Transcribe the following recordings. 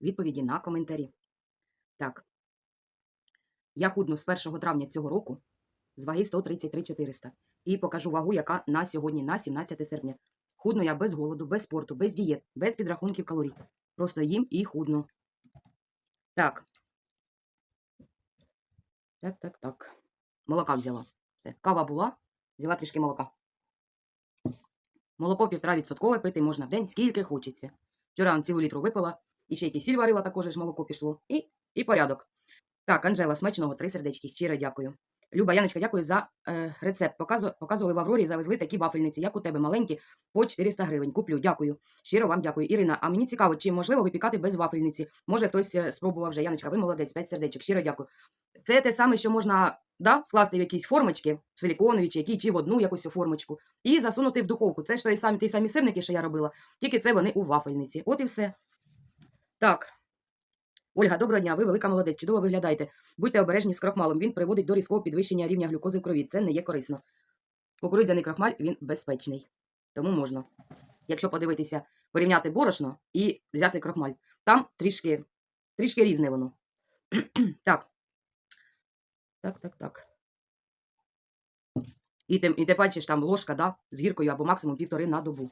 відповіді на коментарі. Так. Я худну з 1 травня цього року з ваги 133 400 і покажу вагу, яка на сьогодні, на 17 серпня. Худну я без голоду, без спорту, без дієт, без підрахунків калорій. Просто їм і худну. Так. Так, так, так. Молока взяла. Все. Кава була, взяла трішки молока. Молоко півтора відсоткове пити можна в день, скільки хочеться. Вчора цілу літру випила, і ще й кисіль варила, також ж молоко пішло. І, і порядок. Так, Анжела, смачного, три сердечки, щиро дякую. Люба, Яночка, дякую за е, рецепт. Показу, показували в Аврорі, завезли такі вафельниці, як у тебе маленькі, по 400 гривень. Куплю, дякую. Щиро вам дякую. Ірина, а мені цікаво, чи можливо випікати без вафельниці? Може, хтось е, спробував вже. Яночка, ви молодець, 5 сердечок, щиро дякую. Це те саме, що можна да, скласти в якісь формочки, силіконові чи які, чи в одну якусь формочку, і засунути в духовку. Це ж той самі, ті самі сирники, що я робила, тільки це вони у вафельниці. От і все. Так. Ольга, доброго дня, ви велика молодець, чудово виглядаєте. Будьте обережні з крахмалом. Він приводить до різкого підвищення рівня глюкози в крові. Це не є корисно. Кукурудзяний крахмаль він безпечний. Тому можна. Якщо подивитися, порівняти борошно і взяти крахмаль. Там трішки, трішки різне воно. так. Так, так, так. І тим, і ти бачиш, там ложка, да, з гіркою або максимум півтори на добу.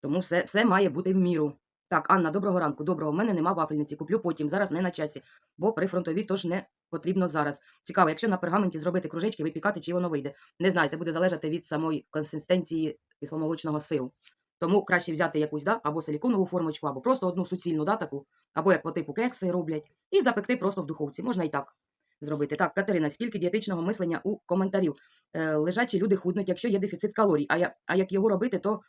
Тому все, все має бути в міру. Так, Анна, доброго ранку. Доброго. У мене нема вафельниці. Куплю потім. Зараз не на часі, бо при фронтовій тож не потрібно зараз. Цікаво, якщо на пергаменті зробити кружечки, випікати, чи воно вийде. Не знаю, це буде залежати від самої консистенції кисломолочного сиру. Тому краще взяти якусь, да, або силіконову формочку, або просто одну суцільну, да, таку, або як по типу кекси роблять, і запекти просто в духовці. Можна і так зробити. Так, Катерина, скільки дієтичного мислення у коментарів? Е, лежачі люди худнуть, якщо є дефіцит калорій. А, я, а як його робити, то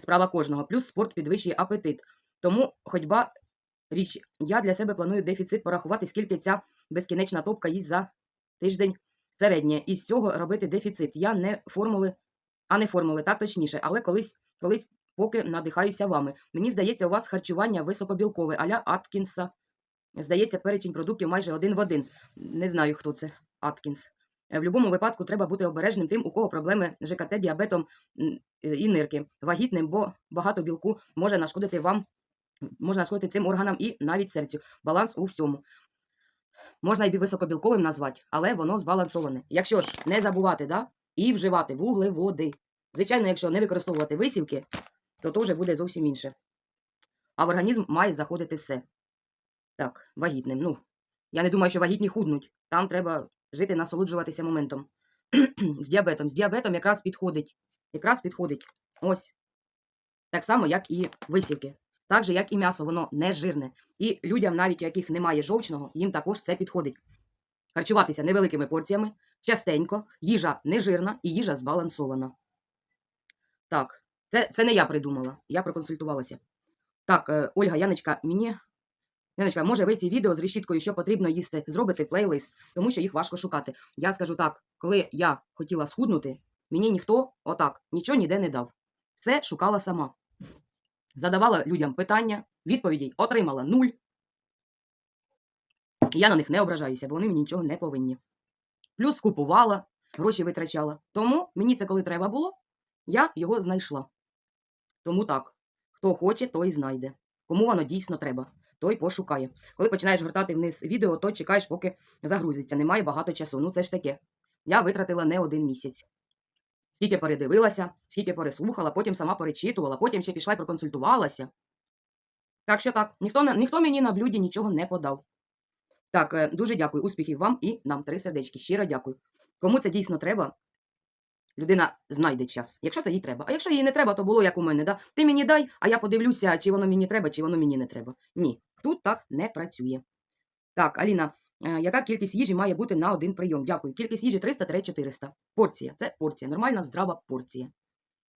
справа кожного. Плюс спорт підвищує апетит. Тому ходьба річ. Я для себе планую дефіцит порахувати, скільки ця безкінечна топка їсть за тиждень середнє. І з цього робити дефіцит. Я не формули, а не формули, так точніше, але колись, колись поки надихаюся вами. Мені здається, у вас харчування високобілкове, аля Аткінса. Здається, перечень продуктів майже один в один. Не знаю, хто це Аткінс. Е, В будь-якому випадку треба бути обережним тим, у кого проблеми з ЖКТ, діабетом е, і нирки. Вагітним, бо багато білку може нашкодити вам, можна нашкодити цим органам і навіть серцю. Баланс у всьому. Можна і високобілковим назвати, але воно збалансоване. Якщо ж не забувати, да, і вживати вуглеводи. Звичайно, якщо не використовувати висівки, то вже буде зовсім інше. А в організм має заходити все. Так, вагітним. Ну, я не думаю, що вагітні худнуть. Там треба жити, насолоджуватися моментом. з діабетом. З діабетом якраз підходить. Якраз підходить. Ось. Так само, як і висівки. Так же, як і м'ясо, воно не жирне. І людям, навіть у яких немає жовчного, їм також це підходить. Харчуватися невеликими порціями, частенько, їжа нежирна і їжа збалансована. Так, це, це не я придумала, я проконсультувалася. Так, е, Ольга, Яночка, мені. Яночка, може ви ці відео з решіткою, що потрібно їсти, зробити плейлист, тому що їх важко шукати. Я скажу так, коли я хотіла схуднути, мені ніхто отак нічого ніде не дав. Все шукала сама. Задавала людям питання, відповідей отримала нуль. Я на них не ображаюся, бо вони мені нічого не повинні. Плюс купувала, гроші витрачала. Тому мені це коли треба було, я його знайшла. Тому так, хто хоче, той знайде. Кому воно дійсно треба, той пошукає. Коли починаєш гортати вниз відео, то чекаєш, поки загрузиться. Немає багато часу. Ну це ж таке. Я витратила не один місяць. Скільки передивилася, скільки переслухала, потім сама перечитувала, потім ще пішла і проконсультувалася. Так що так, ніхто, ніхто мені на блюді нічого не подав. Так, е, дуже дякую. Успіхів вам і нам три сердечки. Щиро дякую. Кому це дійсно треба, людина знайде час. Якщо це їй треба. А якщо їй не треба, то було як у мене. Да? Ти мені дай, а я подивлюся, чи воно мені треба, чи воно мені не треба. Ні, тут так не працює. Так, Аліна, е, яка кількість їжі має бути на один прийом? Дякую. Кількість їжі 300-400. Порція. Це порція. Нормальна, здрава порція.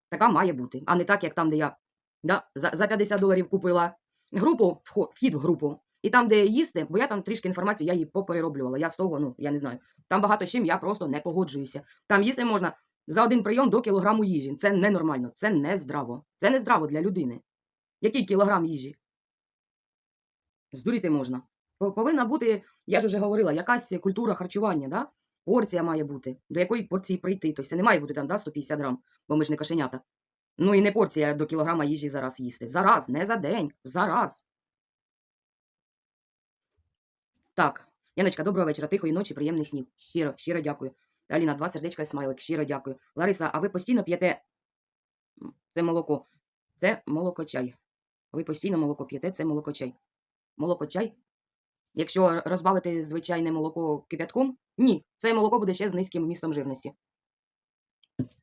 Така має бути. А не так, як там, де я да, за, за 50 доларів купила групу, вхід в групу. І там, де їсти, бо я там трішки інформацію, я її поперероблювала. Я з того, ну, я не знаю. Там багато з чим я просто не погоджуюся. Там їсти можна за один прийом до кілограму їжі. Це ненормально, це не здраво. Це не здраво для людини. Який кілограм їжі? Здуріти можна. Повинна бути, я ж вже говорила, якась культура харчування, да? порція має бути. До якої порції прийти? Тобто це не має бути там да, 150 грам, бо ми ж не кошенята. Ну і не порція до кілограма їжі зараз їсти. Зараз, не за день, зараз. Так, Яночка, доброго вечора, тихої ночі, приємних снів. Щиро, щиро дякую. Аліна, два сердечка і смайлик. Щиро дякую. Лариса, а ви постійно п'єте це молоко? Це молокочай. Ви постійно молоко п'єте, це молокочай. Молокочай? Якщо розбавити звичайне молоко кип'ятком, ні, це молоко буде ще з низьким вмістом жирності.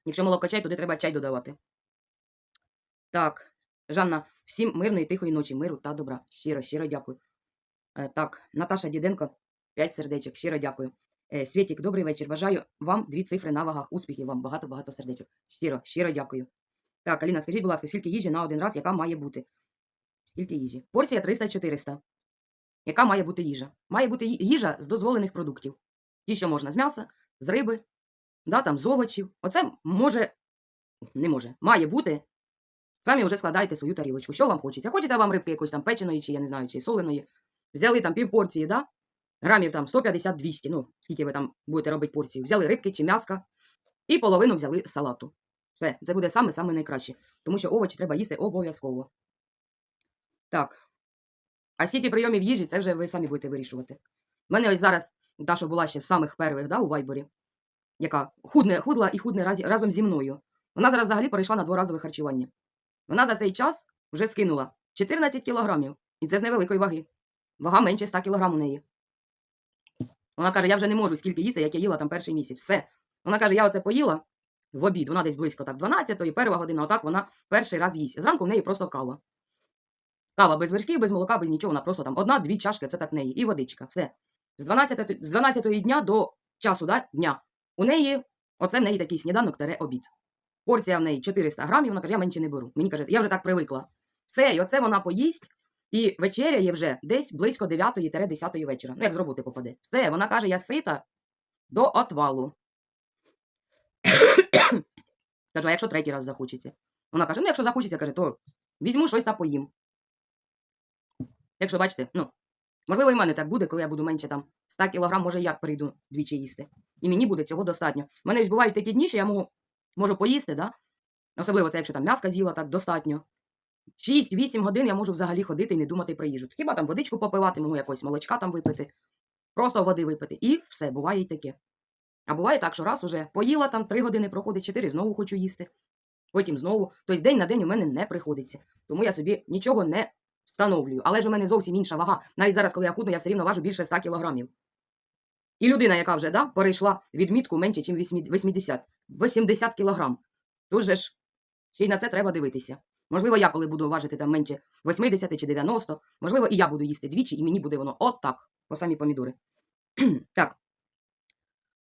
Якщо молокочай, туди треба чай додавати. Так, Жанна, всім мирної, тихої ночі, миру та добра. Щиро, щиро дякую. Е, так, Наташа Діденко, 5 сердечок, щиро дякую. Е, Світік, добрий вечір. Бажаю вам дві цифри на вагах. Успіхів вам, багато-багато сердечок. Щиро, щиро дякую. Так, Аліна, скажіть, будь ласка, скільки їжі на один раз, яка має бути? Скільки їжі? Порція 300-400. Яка має бути їжа? Має бути їжа з дозволених продуктів. Ті, що можна з м'яса, з риби, да, там, з овочів. Оце може, не може, має бути. Самі вже складаєте свою тарілочку. Що вам хочеться? Хочеться вам рибки якоїсь там печеної, чи я не знаю, чи соленої. Взяли там пів порції, да? грамів там 150-200, ну, скільки ви там будете робити порцію. Взяли рибки чи м'яска і половину взяли салату. Все, це буде саме-саме найкраще, тому що овочі треба їсти обов'язково. Так. А скільки прийомів їжі, це вже ви самі будете вирішувати. У мене ось зараз що була ще в самих первих, да, у Вайборі, яка худне, худла і худне раз, разом зі мною. Вона зараз взагалі перейшла на дворазове харчування. Вона за цей час вже скинула 14 кілограмів. І це з невеликої ваги. Вага менше 100 кілограм у неї. Вона каже, я вже не можу скільки їсти, як я їла там перший місяць. Все. Вона каже, я оце поїла в обід. Вона десь близько так 12-ї, перша година, отак вона перший раз їсть. Зранку в неї просто кава. Кава без вершків, без молока, без нічого. Вона просто там одна-дві чашки, це так в неї. І водичка. Все. З 12 з 12 дня до часу да, дня. У неї, оце в неї такий сніданок тере обід. Порція в неї 400 грамів, вона каже, я менше не беру. Мені каже, я вже так привикла. Все, і оце вона поїсть, і вечеряє вже десь близько 9-10 вечора. Ну, як з роботи попаде. Все, вона каже, я сита до отвалу. Кажу, а якщо третій раз захочеться? Вона каже, ну якщо захочеться, каже, то візьму щось та поїм. Якщо бачите, ну, можливо, і в мене так буде, коли я буду менше там 100 кілограм, може я прийду двічі їсти. І мені буде цього достатньо. У мене ось бувають такі дні, що я можу, можу поїсти, да? особливо це, якщо там м'яска з'їла, так достатньо. 6-8 годин я можу взагалі ходити і не думати про їжу. Хіба там водичку попивати, можу якось молочка там випити, просто води випити. І все, буває й таке. А буває так, що раз уже поїла там 3 години проходить, 4, знову хочу їсти. Потім знову. Тобто день на день у мене не приходиться. Тому я собі нічого не встановлюю. Але ж у мене зовсім інша вага. Навіть зараз, коли я худну, я все рівно важу більше 100 кілограмів. І людина, яка вже да, перейшла відмітку менше, ніж 80, 80 кілограм. Тут же ж ще й на це треба дивитися. Можливо, я коли буду важити там менше 80 чи 90, можливо, і я буду їсти двічі, і мені буде воно от так, по самі помідори. так.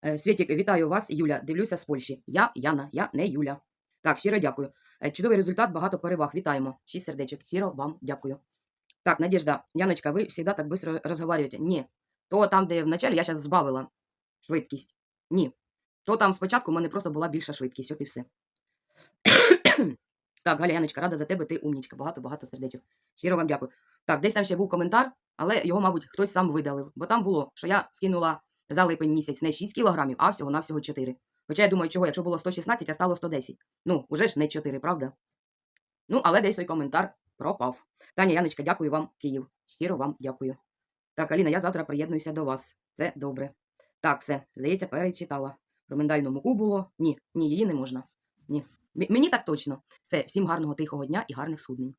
Е, Світік, вітаю вас, Юля. Дивлюся з Польщі. Я Яна, я не Юля. Так, щиро дякую. Е, Чудовий результат, багато переваг. Вітаємо. Шість сердечок. Щиро вам дякую. Так, Надежда, Яночка, ви завжди так швидко розговорюєте. Ні. То там, де вначалі я зараз збавила швидкість. Ні. То там спочатку в мене просто була більша швидкість, от і все. так, Галя Яночка, рада за тебе, ти умнічка. Багато-багато сердечок. Щиро вам дякую. Так, десь там ще був коментар, але його, мабуть, хтось сам видалив. Бо там було, що я скинула за липень місяць не 6 кілограмів, а всього-навсього 4. Хоча я думаю, чого, якщо було 116, а стало 110. Ну, уже ж не 4, правда? Ну, але десь той коментар пропав. Таня Яночка, дякую вам, Київ. Щиро вам дякую. Так, Аліна, я завтра приєднуюся до вас. Це добре. Так, все, здається, перечитала. Про миндальну муку було. Ні, ні, її не можна. Ні. Мені так точно. Все, всім гарного тихого дня і гарних суднень.